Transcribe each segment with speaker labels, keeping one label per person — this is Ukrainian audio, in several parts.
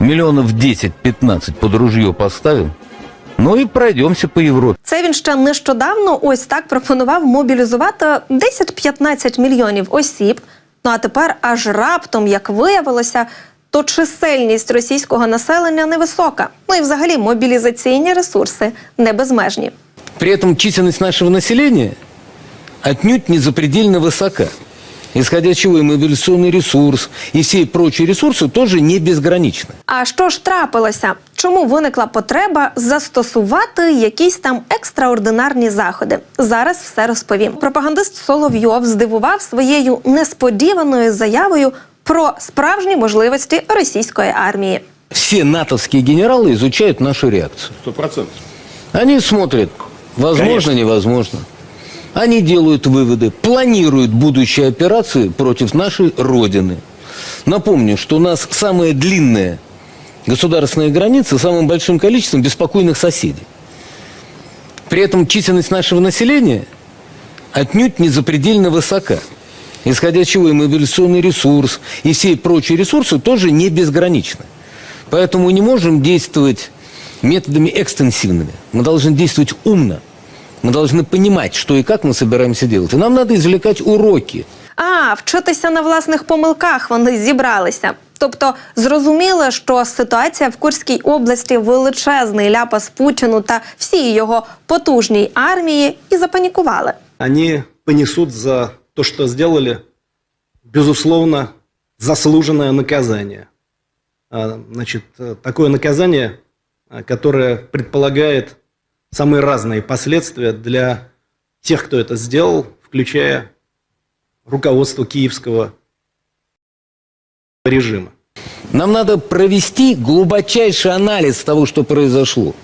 Speaker 1: Миллионов 10-15 под ружье поставим, ну и пройдемся по Европе.
Speaker 2: Це він ще нещодавно ось так пропонував мобілізувати 10-15 мільйонів осіб. Ну а тепер аж раптом, як виявилося, то чисельність російського населення невисока. Ну і взагалі мобілізаційні ресурси не безмежні.
Speaker 1: При этом численность нашего населения отнюдь не запредельно высока Исходя из чего и мобилизационный ресурс, и все прочие ресурсы тоже не безграничны.
Speaker 2: А що ж трапилося? Чому виникла потреба застосувати якісь там екстраординарні заходи? Зараз все розповім. Пропагандист Соловйов здивував своєю несподіваною заявою про справжні можливості російської армії.
Speaker 1: Все натовские генералы изучают нашу реакцию.
Speaker 3: Сто процентов.
Speaker 1: Они смотрят, возможно,
Speaker 3: Конечно.
Speaker 1: невозможно. Они делают выводы, планируют будущие операции против нашей Родины. Напомню, что у нас самая длинная государственная граница с самым большим количеством беспокойных соседей. При этом численность нашего населения отнюдь не запредельно высока. Исходя из чего и мобилизационный ресурс, и все прочие ресурсы тоже не безграничны. Поэтому мы не можем действовать методами экстенсивными. Мы должны действовать умно. Мы должны понимать, что и как мы собираемся делать. И нам надо извлекать уроки.
Speaker 2: А, вчитися на власних помилках вони зібралися. Тобто зрозуміли, що ситуація в Курській області величезний ляпас Путіну та всій його потужній армії, і запанікували.
Speaker 4: они понесут за то, что сделали, безусловно, заслуженное наказание. А, Значит, э, такое наказание, а, которое предполагает самые разные последствия для тех, кто это сделал, включая руководство киевского режима.
Speaker 1: Нам надо провести глубочайший анализ того, что произошло.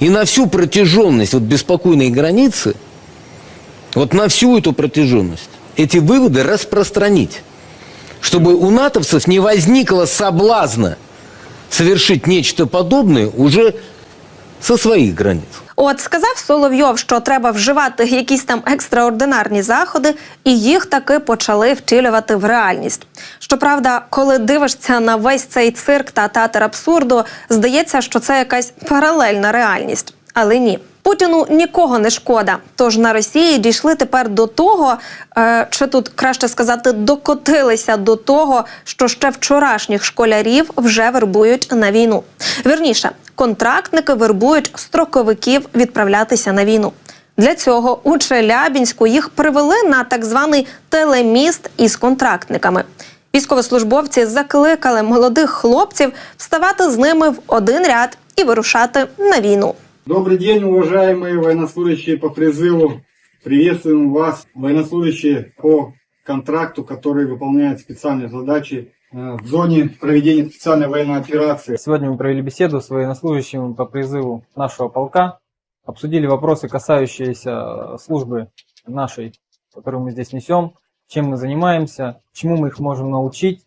Speaker 1: И на всю протяженность вот беспокойной границы, вот на всю эту протяженность, эти выводы распространить. Чтобы у натовцев не возникло соблазна совершить нечто подобное уже со своїх границь.
Speaker 2: От сказав Соловйов, що треба вживати якісь там екстраординарні заходи, і їх таки почали втілювати в реальність. Щоправда, коли дивишся на весь цей цирк та театр абсурду, здається, що це якась паралельна реальність. Але ні. Путіну нікого не шкода. Тож на Росії дійшли тепер до того, е, чи тут краще сказати, докотилися до того, що ще вчорашніх школярів вже вербують на війну. Вірніше, контрактники вербують строковиків відправлятися на війну. Для цього у Челябінську їх привели на так званий телеміст із контрактниками. Військовослужбовці закликали молодих хлопців вставати з ними в один ряд і вирушати на війну.
Speaker 5: Добрый день, уважаемые военнослужащие по призыву. Приветствуем вас, военнослужащие по контракту, которые выполняют специальные задачи э, в зоне проведения специальной военной операции.
Speaker 6: Сегодня мы провели беседу с военнослужащими по призыву нашего полка, обсудили вопросы, касающиеся э, службы нашей, которую мы здесь несем, чем мы занимаемся, чему мы их можем научить,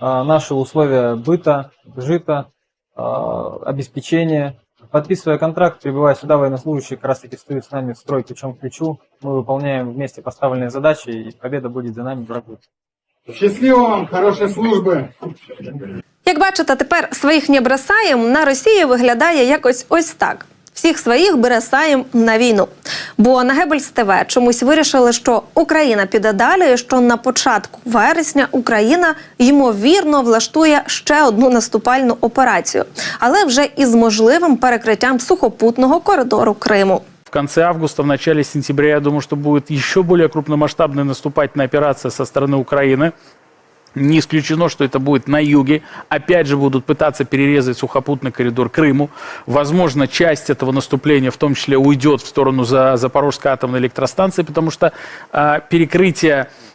Speaker 6: э, наши условия быта, жита, обеспечения. Подписывая контракт, прибывая сюда, военнослужащие как раз таки встают с нами в строй плечом к плечу. Мы выполняем вместе поставленные задачи, и победа будет за нами, врагу.
Speaker 5: Счастливо вам, хорошей службы!
Speaker 2: Як бачите, тепер своїх не бросаєм на Росії виглядає якось ось так. Всіх своїх бросаєм на війну. Бо на Гебельс ТВ чомусь вирішили, що Україна піде далі, і що на початку вересня Україна ймовірно влаштує ще одну наступальну операцію, але вже із можливим перекриттям сухопутного коридору Криму.
Speaker 7: В конце августа, в начале сентября, я думаю, что будет еще более крупномасштабная наступательная операция со стороны Украины. Не исключено, что это будет на юге. Опять же будут пытаться перерезать сухопутный коридор Крыму. Возможно, часть этого наступления в том числе уйдет в сторону за Запорожской атомной электростанции, потому что а, перекрытие м,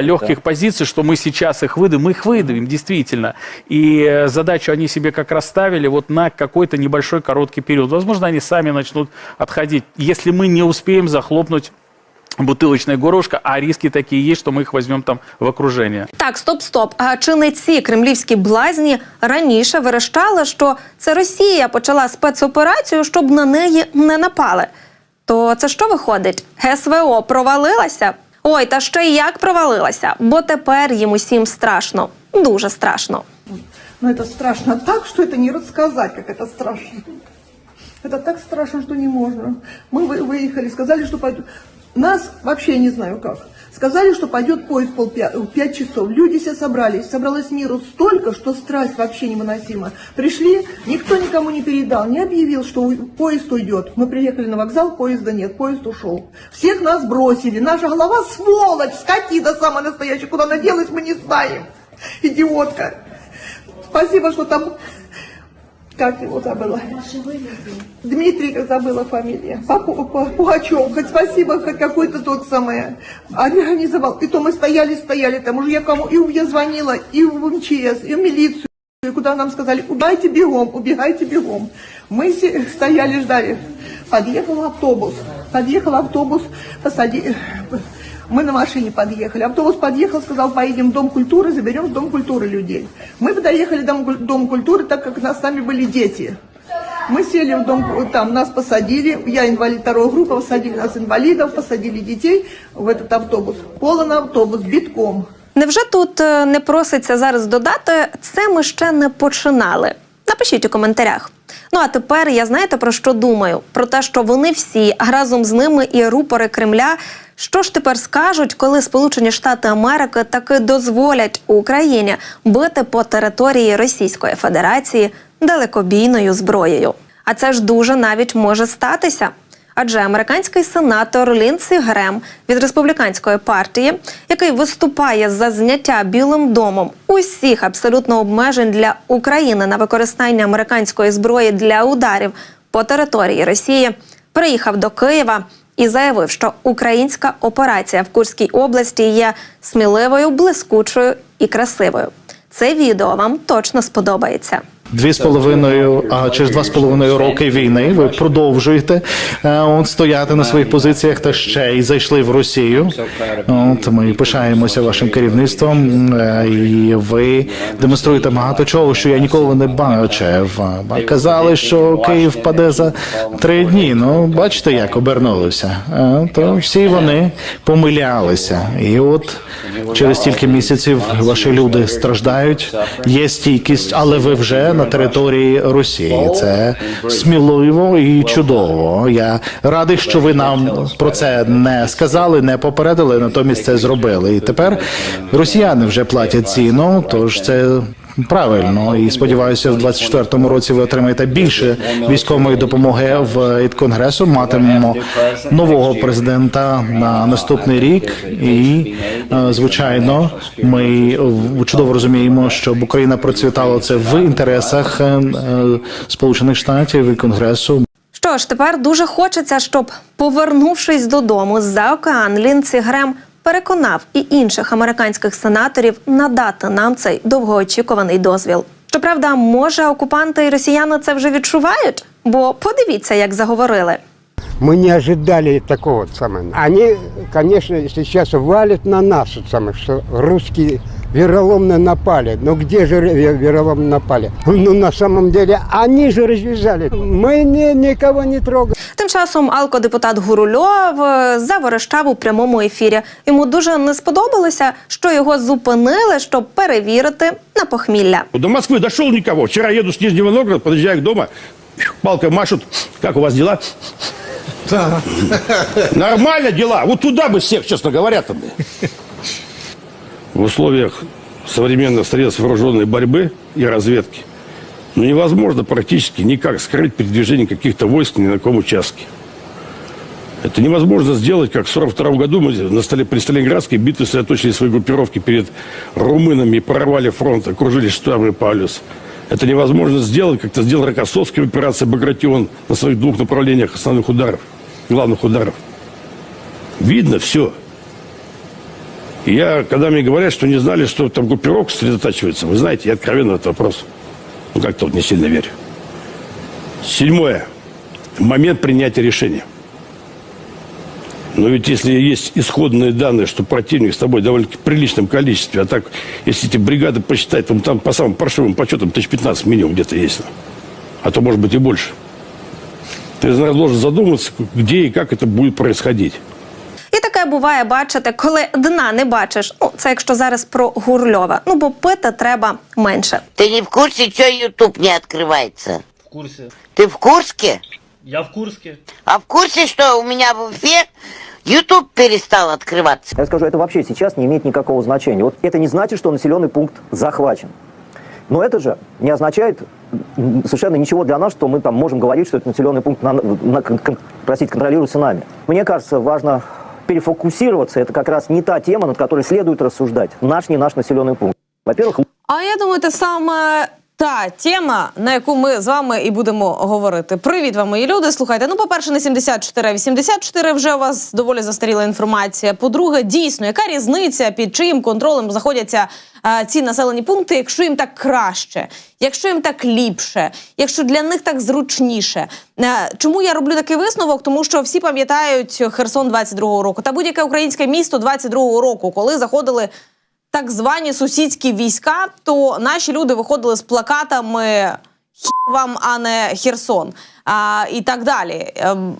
Speaker 7: да, легких позиций, что мы сейчас их выдавим. Мы их выдавим, действительно. И э, задачу они себе как раз ставили вот на какой-то небольшой короткий период. Возможно, они сами начнут отходить, если мы не успеем захлопнуть бутылочное горошко, а риски такие есть, что мы их возьмем там в окружение.
Speaker 2: Так, стоп, стоп. А чи не ці кремлівські блазні раніше верещали, що це Росія почала спецоперацію, щоб на неї не напали? То це що виходить? СВО провалилася? Ой, та ще й як провалилася, бо тепер їм усім страшно, дуже страшно.
Speaker 3: Но это страшно так, что это не рассказать, как это страшно. Это так страшно, что не можно. Мы вы- выехали, сказали, что пойдет. Нас вообще не знаю как. Сказали, что пойдет поезд пол в пять часов. Люди все собрались. Собралось миру столько, что страсть вообще невыносима. Пришли, никто никому не передал, не объявил, что поезд уйдет. Мы приехали на вокзал, поезда нет, поезд ушел. Всех нас бросили. Наша голова сволочь, скотина самая настоящая. Куда она делась, мы не знаем. Идиотка. Спасибо, что там... Как его забыла? Дмитрий, как забыла фамилия. Пугачев. Хоть спасибо, хоть какой-то тот самый организовал. И то мы стояли, стояли там. Уже я кому... И я звонила, и в МЧС, и в милицию. И куда нам сказали, убегайте бегом, убегайте бегом. Мы стояли, ждали. Подъехал автобус. Подъехал автобус, посади... Мы на машине подъехали. Автобус подъехал, сказал, поедем в Дом культуры, заберем в Дом культуры людей. Мы доехали в Дом, куль- Дом культуры, так как у нас с нами были дети. Мы сели в дом, там нас посадили, я инвалид второй группы, посадили нас инвалидов, посадили детей в этот автобус. Полон автобус, битком.
Speaker 2: Невже тут е, не проситься зараз додати це ми ще не починали? Напишіть у коментарях. Ну а тепер я знаєте про що думаю? Про те, що вони всі, разом з ними і рупори Кремля. Що ж тепер скажуть, коли Сполучені Штати Америки таки дозволять Україні бити по території Російської Федерації далекобійною зброєю? А це ж дуже навіть може статися. Адже американський сенатор Лінсі Грем від республіканської партії, який виступає за зняття Білим домом усіх абсолютно обмежень для України на використання американської зброї для ударів по території Росії, приїхав до Києва і заявив, що українська операція в Курській області є сміливою, блискучою і красивою. Це відео вам точно сподобається.
Speaker 8: Дві з половиною, а через два з половиною роки війни ви продовжуєте е, от, стояти на своїх позиціях та ще й зайшли в Росію. От ми пишаємося вашим керівництвом, е, і ви демонструєте багато чого, що я ніколи не бачив. Казали, що Київ паде за три дні. Ну бачите, як обернулося. Е, То всі вони помилялися, і от через стільки місяців ваші люди страждають. Є стійкість, але ви вже на території Росії. Це сміливо і чудово. Я радий, що ви нам про це не сказали, не попередили, натомість це зробили. І тепер росіяни вже платять ціну. Тож це. Правильно, і сподіваюся, в 24-му році ви отримаєте більше військової допомоги в від конгресу. Матимемо нового президента на наступний рік, і е, звичайно, ми чудово розуміємо, щоб Україна процвітала це в інтересах е, е, Сполучених Штатів і Конгресу.
Speaker 2: Що ж, тепер дуже хочеться, щоб, повернувшись додому за океан, Лінці Грем переконав і інших американських сенаторів надати нам цей довгоочікуваний дозвіл. Щоправда, може окупанти і росіяни це вже відчувають? Бо подивіться, як заговорили.
Speaker 9: Мы не ожидали такого самого. Они, конечно, сейчас валят на нас, самое, что русские вероломно напали. Но где же ве- вероломно напали? Ну, на самом деле, они же развязали. Мы ни- никого не трогаем.
Speaker 2: Тим часом алкодепутат Гурульов е, заверещав у прямому ефірі. Йому дуже не сподобалося, що його зупинили, щоб перевірити на похмілля.
Speaker 10: До Москвы дошел никого. Вчера еду с Нижнего Новгорода, подъезжаю к дома, палкой машут. Как у вас дела? Нормально дела. Вот туда бы всех, честно говоря-то. бы. В условиях современных средств вооруженной борьбы и разведки ну, невозможно практически никак скрыть передвижение каких-то войск ни на каком участке. Это невозможно сделать, как в 1942 году мы на столе, при Сталинградской битве сосредоточили свои группировки перед румынами, прорвали фронт, окружили штабы Палюс. Это невозможно сделать, как это сделал Рокоссовский в операции «Багратион» на своих двух направлениях основных ударов, главных ударов. Видно все. Я, когда мне говорят, что не знали, что там группировка сосредотачивается, вы знаете, я откровенно этот вопрос, ну, как-то вот не сильно верю. Седьмое. Момент принятия решения. Но ведь если есть исходные данные, что противник с тобой в довольно-таки приличном количестве, а так, если эти бригады посчитать, там, там по самым паршивым подсчетам тысяч 15 минимум где-то есть. А то, может быть, и больше. Ты должен задуматься, где и как это будет происходить.
Speaker 2: Буває бачити, коли дна не бачиш. Ну, це якщо зараз про Гурльова. Ну бо пити треба менше.
Speaker 11: Ты не в курсе, что YouTube не открывается?
Speaker 12: В курсе.
Speaker 11: Ты в Курске?
Speaker 12: Я в Курске.
Speaker 11: А в курсе, что у меня в Уфе YouTube перестал открываться?
Speaker 13: Я скажу, это вообще сейчас не имеет никакого значения. Вот это не значит, что населенный пункт захвачен. Но это же не означает совершенно ничего для нас, что мы там можем говорить, что этот населенный пункт, на- на- кон- простите, контролируется нами. Мне кажется, важно перефокусироваться. Это как раз не та тема, над которой следует рассуждать. Наш, не наш населенный пункт. Во-первых,
Speaker 14: А я думаю, це саме та тема, на яку ми з вами і будемо говорити. Привіт вам, мої люди. Слухайте, ну, по-перше, не 74, а 84 вже у вас доволі застаріла інформація. По-друге, дійсно, яка різниця, під чиїм контролем знаходяться е, ці населені пункти, якщо їм так краще, якщо їм так ліпше, якщо для них так зручніше. Е, чому я роблю такий висновок? Тому що всі пам'ятають Херсон 22-го року та будь-яке українське місто 22-го року, коли заходили так звані сусідські війська, то наші люди виходили з плакатами «Хі вам, а не Херсон а, і так далі. Ем,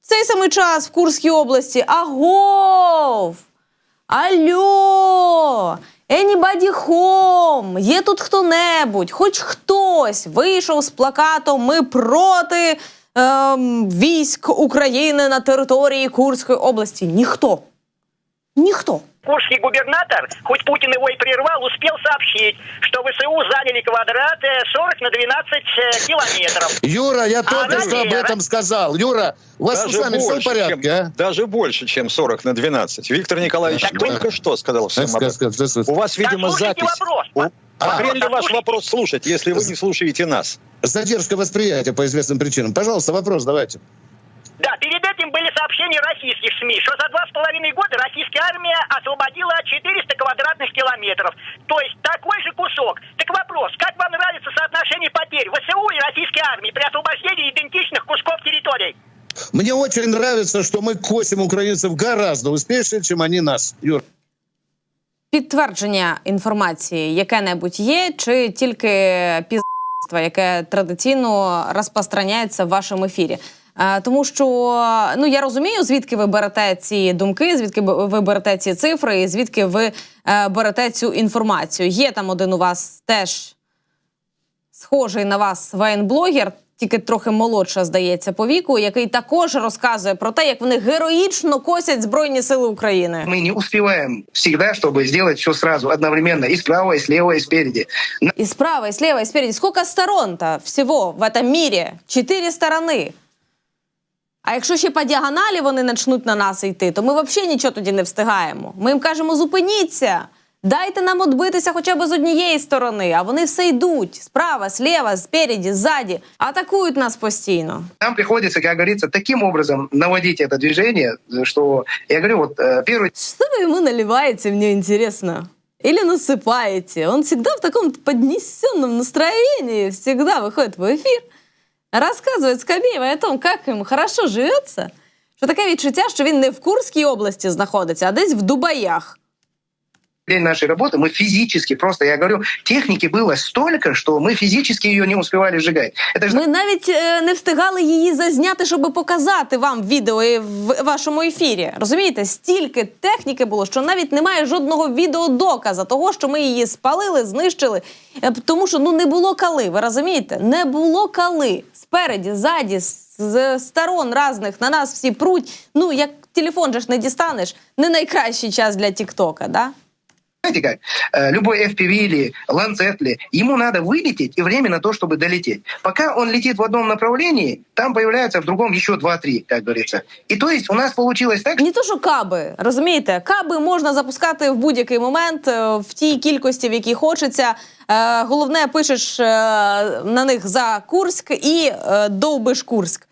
Speaker 14: цей самий час в Курській області Агов! Алло! Anybody home? Є тут хто-небудь, хоч хтось вийшов з плакатом Ми проти ем, військ України на території Курської області. Ніхто. Ніхто.
Speaker 15: Курский губернатор, хоть Путин его и прервал, успел сообщить, что ВСУ заняли квадрат э, 40 на 12 э, километров.
Speaker 12: Юра, я
Speaker 15: только что об этом
Speaker 12: сказал. Юра, у
Speaker 13: вас с ушами всё в порядке,
Speaker 12: а? Даже больше, чем 40 на 12. Виктор Николаевич
Speaker 15: Так вы-
Speaker 12: только что сказал всем об этом. У вас, видимо,
Speaker 15: Да слушайте
Speaker 12: запись.
Speaker 15: вопрос.
Speaker 12: У-
Speaker 15: А,
Speaker 12: Хрен ли ваш вопрос слушать, если вы не слушаете нас? Задержка восприятия по известным причинам. Пожалуйста, вопрос давайте.
Speaker 15: Да, перед этим были сообщения российских СМИ, что за два с половиной года российская армия освободила 400 квадратных километров. То есть такой же кусок. Так вопрос, как вам нравится соотношение потерь ВСУ и российской армии при освобождении идентичных кусков территорий?
Speaker 12: Мне очень нравится, что мы косим украинцев гораздо успешнее, чем они нас. Юр.
Speaker 14: Підтвердження інформації яке-небудь є, чи тільки пізництво, яке традиційно розпространяється в вашому ефірі? Е, Тому що ну я розумію, звідки ви берете ці думки, звідки б- ви берете ці цифри, і звідки ви е, берете цю інформацію. Є там один у вас теж схожий на вас воєнблогер, тільки трохи молодша, здається, по віку, який також розказує про те, як вони героїчно косять Збройні Сили України.
Speaker 15: Мы не успеваем всегда, чтобы сделать все сразу, одновременно, и справа, и слева, и спереди.
Speaker 14: И справа, и слева, и спереди. Сколько сторон-то всього в этом мире? Чотири сторони. А якщо ще по діагоналі вони почнуть на нас йти, то ми взагалі нічого тоді не встигаємо. Ми їм кажемо, зупиніться, дайте нам відбитися хоча б з однієї сторони, а вони все йдуть справа, слева, спереді, ззаді, атакують нас постійно.
Speaker 15: Нам приходится, как говорится, таким образом наводить это движение, что, я говорю, вот э, первый
Speaker 14: Что вы ему наливаете, мне интересно? Или насыпаете? Он всегда в таком поднесенном настроении, всегда выходит в эфир, Рассказывает Скабєєва о том, як йому хорошо живется. Що таке відчуття, що він не в Курській області знаходиться, а десь в Дубаях
Speaker 15: день нашей работы мы физически, просто, я говорю, техники было столько, что мы физически ее не успевали сжигать. Это же
Speaker 14: Ми навіть е, не встигали її зазняти, щоб показати вам відео і в вашому ефірі. Розумієте, стільки техніки було, що навіть немає жодного відеодоказа того, що ми її спалили, знищили. Е, Тому що ну не було кали. Ви розумієте? Не було кали. Спереді, ззаді, з- з сторон разних на нас всі пруть. Ну як телефон же ж не дістанеш. Не найкращий час для Тіктока, да?
Speaker 15: знаете как, э, любой FPV или Lancet, ли, ему надо вылететь и время на то, чтобы долететь. Пока он летит в одном направлении, там появляется в другом еще 2-3, как говорится. И то есть у нас получилось так,
Speaker 14: Не то, що каби, розумієте, каби можна запускати в будь-який момент е, в тій кількості, в якій хочеться. Е, Головне, пишеш е, на них за Курськ і е, довбиш Курськ.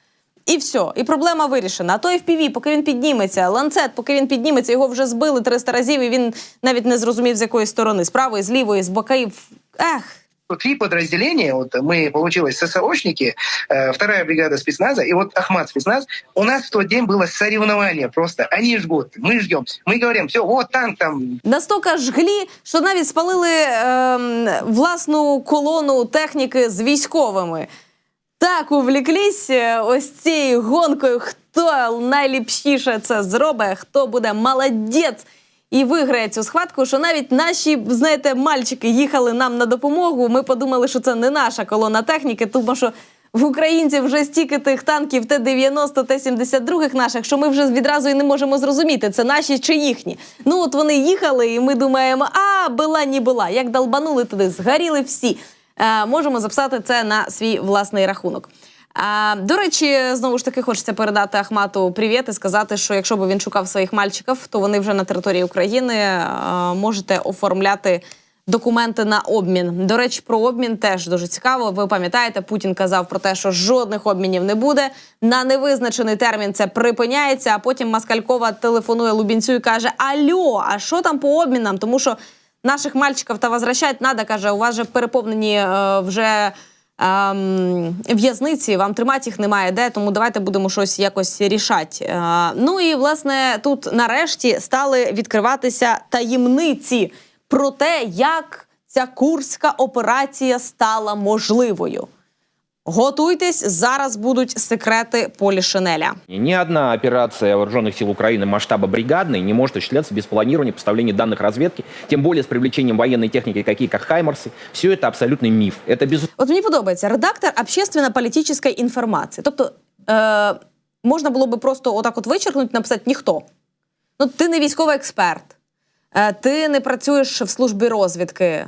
Speaker 14: І все, і проблема вирішена. А то FPV, поки він підніметься, ланцет, поки він підніметься, його вже збили 300 разів, і він навіть не зрозумів, з якої сторони, з правої, з лівої, з боків. Ех.
Speaker 16: Три подразделения, вот мы, получилось, ССОшники, э, вторая бригада спецназа и вот Ахмат спецназ. У нас в тот день было соревнование просто. Они жгут, мы ждем. Мы говорим, все, вот танк там,
Speaker 14: Настільки жглі, що навіть спалили ем, власну колону техніки з військовими. Так увліклись е, ось цією гонкою, хто найліпшіше це зробить, хто буде молодець і виграє цю схватку, що навіть наші, знаєте, мальчики їхали нам на допомогу. Ми подумали, що це не наша колона техніки, тому що в українців вже стільки тих танків Т-90, Т-72 наших, що ми вже відразу і не можемо зрозуміти, це наші чи їхні. Ну от вони їхали, і ми думаємо, а була ні була. Як долбанули туди, згоріли всі. Е, можемо записати це на свій власний рахунок. А, до речі, знову ж таки, хочеться передати Ахмату привіт і сказати, що якщо б він шукав своїх мальчиків, то вони вже на території України а, можете оформляти документи на обмін. До речі, про обмін теж дуже цікаво. Ви пам'ятаєте, Путін казав про те, що жодних обмінів не буде. На невизначений термін це припиняється. А потім Маскалькова телефонує Лубінцю і каже: Альо, а що там по обмінам? Тому що наших мальчиков та возвращать надо, каже, у вас же переповнені е, вже. ем, В'язниці вам тримати їх немає де, тому давайте будемо щось якось рішати. Е, ну і власне тут нарешті стали відкриватися таємниці про те, як ця курська операція стала можливою. Готуйтесь, зараз будуть секрети Полі Шинеля.
Speaker 17: Ни одна операция вооруженных сил Украины масштаба бригадной не может осуществляться без планирования, поставления данных разведки, тем более с привлечением военной техники, какие как «Хаймарсы». Все это абсолютный миф. Это без
Speaker 14: От мені подобається редактор общественно-політичної інформації. Тобто е, можна було би просто отак от вичеркнути, написати ніхто. Ну, ти не військовий експерт, е, ти не працюєш в службі розвідки.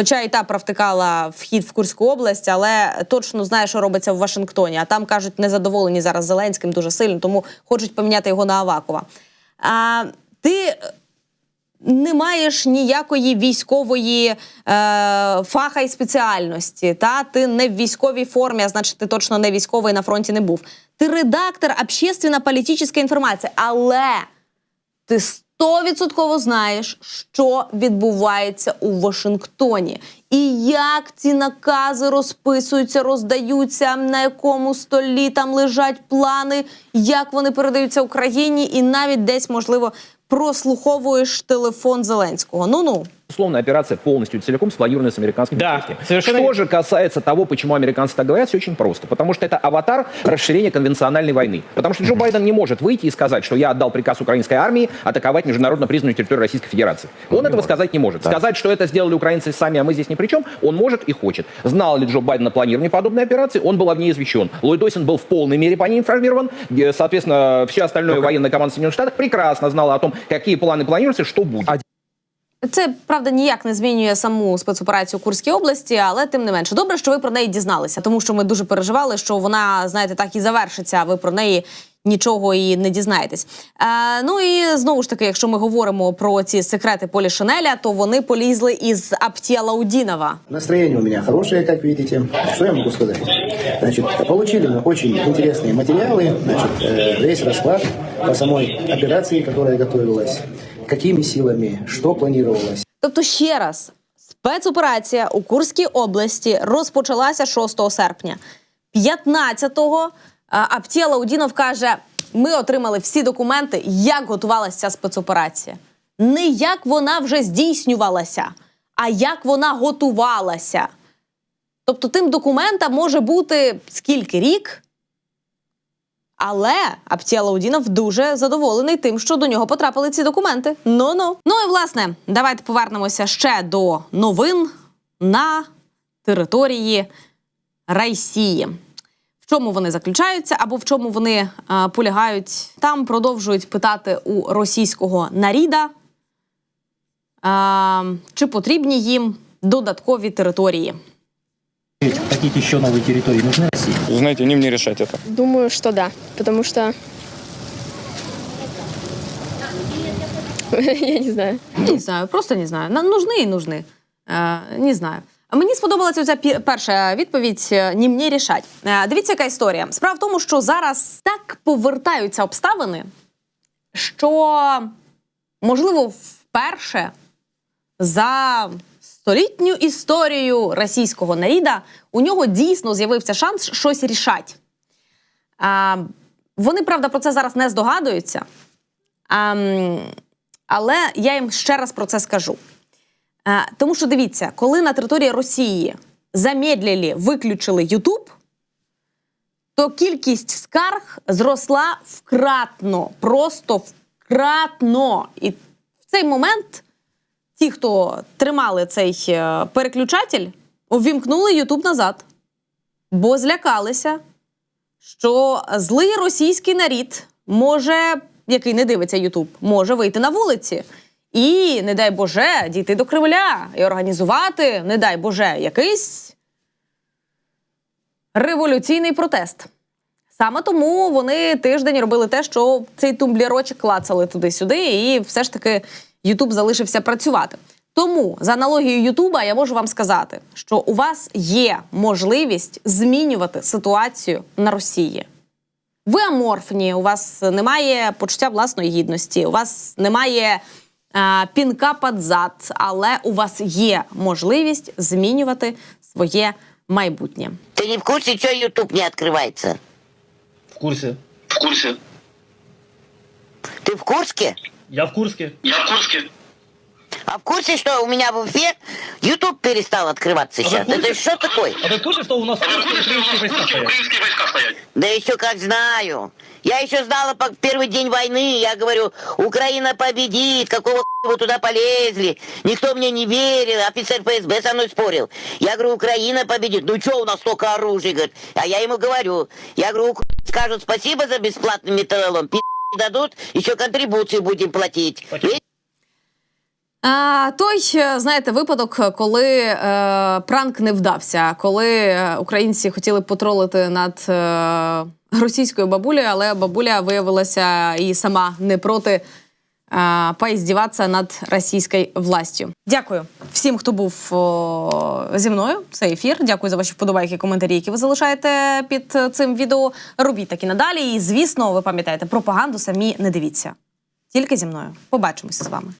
Speaker 14: Хоча і та провтикала вхід в Курську область, але точно знає, що робиться в Вашингтоні. А там кажуть, незадоволені зараз Зеленським дуже сильно, тому хочуть поміняти його на Авакова. А, ти не маєш ніякої військової е, фаха і спеціальності. Та ти не в військовій формі, а значить, ти точно не військовий на фронті не був. Ти редактор общественно-політичної інформації, але ти стовідсотково знаєш, що відбувається у Вашингтоні, і як ці накази розписуються, роздаються, на якому столі там лежать плани, як вони передаються Україні, і навіть десь можливо прослуховуєш телефон Зеленського. Ну ну.
Speaker 17: Условно, операция полностью целиком спланирована с американскими
Speaker 6: Да,
Speaker 17: участием.
Speaker 6: совершенно
Speaker 17: Что же касается того, почему американцы так говорят, все очень просто. Потому что это аватар расширения конвенциональной войны. Потому что Джо Байден не может выйти и сказать, что я отдал приказ украинской армии атаковать международно признанную территорию Российской Федерации. Он этого сказать не может. Сказать, что это сделали украинцы сами, а мы здесь ни при чем, он может и хочет. Знал ли Джо Байден о планировании подобной операции, он был о ней извещен. Ллойд Остин был в полной мере по ней информирован. Э, Соответственно, все остальное военное команда Соединенных Штатов прекрасно знала о том, какие планы планируются, что будет.
Speaker 14: Це правда ніяк не змінює саму спецоперацію у Курській області, але тим не менше, добре, що ви про неї дізналися, тому що ми дуже переживали, що вона, знаєте, так і завершиться. а Ви про неї нічого і не дізнаєтесь. Е, ну і знову ж таки, якщо ми говоримо про ці секрети Полі Шинеля, то вони полізли із Аптія Удінова.
Speaker 18: Настроение у меня хорошее, как видите. Что я могу сказать? Значит, получили мы очень интересные материалы, значит, э, весь расклад по самой операции, которая готовилась, какими силами, что планировалось.
Speaker 14: Тобто, ще раз, спецоперація у Курській області розпочалася 6 серпня. 15-го Аптія Лаудінов каже: ми отримали всі документи, як готувалася ця спецоперація. Не як вона вже здійснювалася, а як вона готувалася. Тобто, тим документам може бути скільки рік. Але Аптія Лаудінов дуже задоволений тим, що до нього потрапили ці документи. Ну-ну. Ну і власне, давайте повернемося ще до новин на території Росії. В чому вони заключаються або в чому вони е, полягають? Там продовжують питати у російського наріда, е, чи потрібні їм додаткові території.
Speaker 18: Какие-то еще новые территории нужны России?
Speaker 6: Знаете, не мне решать это.
Speaker 19: Думаю, что да, потому что... Я не знаю.
Speaker 14: Не знаю, просто не знаю. Нам нужны и нужны. Э, не знаю. Мені сподобалася ця пі- перша відповідь е, «ні мені рішать». Е, Дивіться, яка історія. Справа в тому, що зараз так повертаються обставини, що можливо вперше за столітню історію російського наріда у нього дійсно з'явився шанс щось рішати. А, вони, правда, про це зараз не здогадуються. А, але я їм ще раз про це скажу. А, тому що дивіться, коли на території Росії замедлили, виключили Ютуб, то кількість скарг зросла вкратно, просто вкратно. І в цей момент ті, хто тримали цей е, переключатель, увімкнули Ютуб назад, бо злякалися, що злий російський нарід може, який не дивиться Ютуб, може вийти на вулиці. І, не дай Боже, дійти до Кремля і організувати, не дай Боже, якийсь революційний протест. Саме тому вони тиждень робили те, що цей тумблірочок клацали туди-сюди, і все ж таки Ютуб залишився працювати. Тому, за аналогією Ютуба, я можу вам сказати, що у вас є можливість змінювати ситуацію на Росії. Ви аморфні, у вас немає почуття власної гідності, у вас немає а, пінка під зад, але у вас є можливість змінювати своє майбутнє.
Speaker 11: Ты не в курсе, что YouTube не открывается?
Speaker 20: В курсе.
Speaker 11: В курсе. Ты в Курске?
Speaker 20: Я в Курске. Я в Курске.
Speaker 11: А в курсе, что у меня в Уфе YouTube перестал открываться
Speaker 20: А
Speaker 11: сейчас?
Speaker 20: курсе?
Speaker 11: Это что такое?
Speaker 20: А вы в курсе, что у нас в Курске украинские войска стоят?
Speaker 11: Да еще как знаю. Я еще знала по первый день войны. Я говорю, Украина победит. Какого хуя вы туда полезли? Никто мне не верил. Офицер ФСБ со мной спорил. Я говорю, Украина победит. Ну что у нас столько оружия? Говорит. А я ему говорю. Я говорю, «Ук- скажут спасибо за бесплатный металлолом. Пи*** дадут, еще контрибуцию будем платить.
Speaker 14: А, той, е, знаєте, випадок, коли е, пранк не вдався, коли е, українці хотіли потролити над е, російською бабулею, але бабуля виявилася і сама не проти поіздіватися над російською властю. Дякую всім, хто був о, зі мною. Це ефір. Дякую за ваші вподобайки, коментарі, які ви залишаєте під цим відео. Робіть так і надалі. І звісно, ви пам'ятаєте, пропаганду самі не дивіться. Тільки зі мною. Побачимося з вами.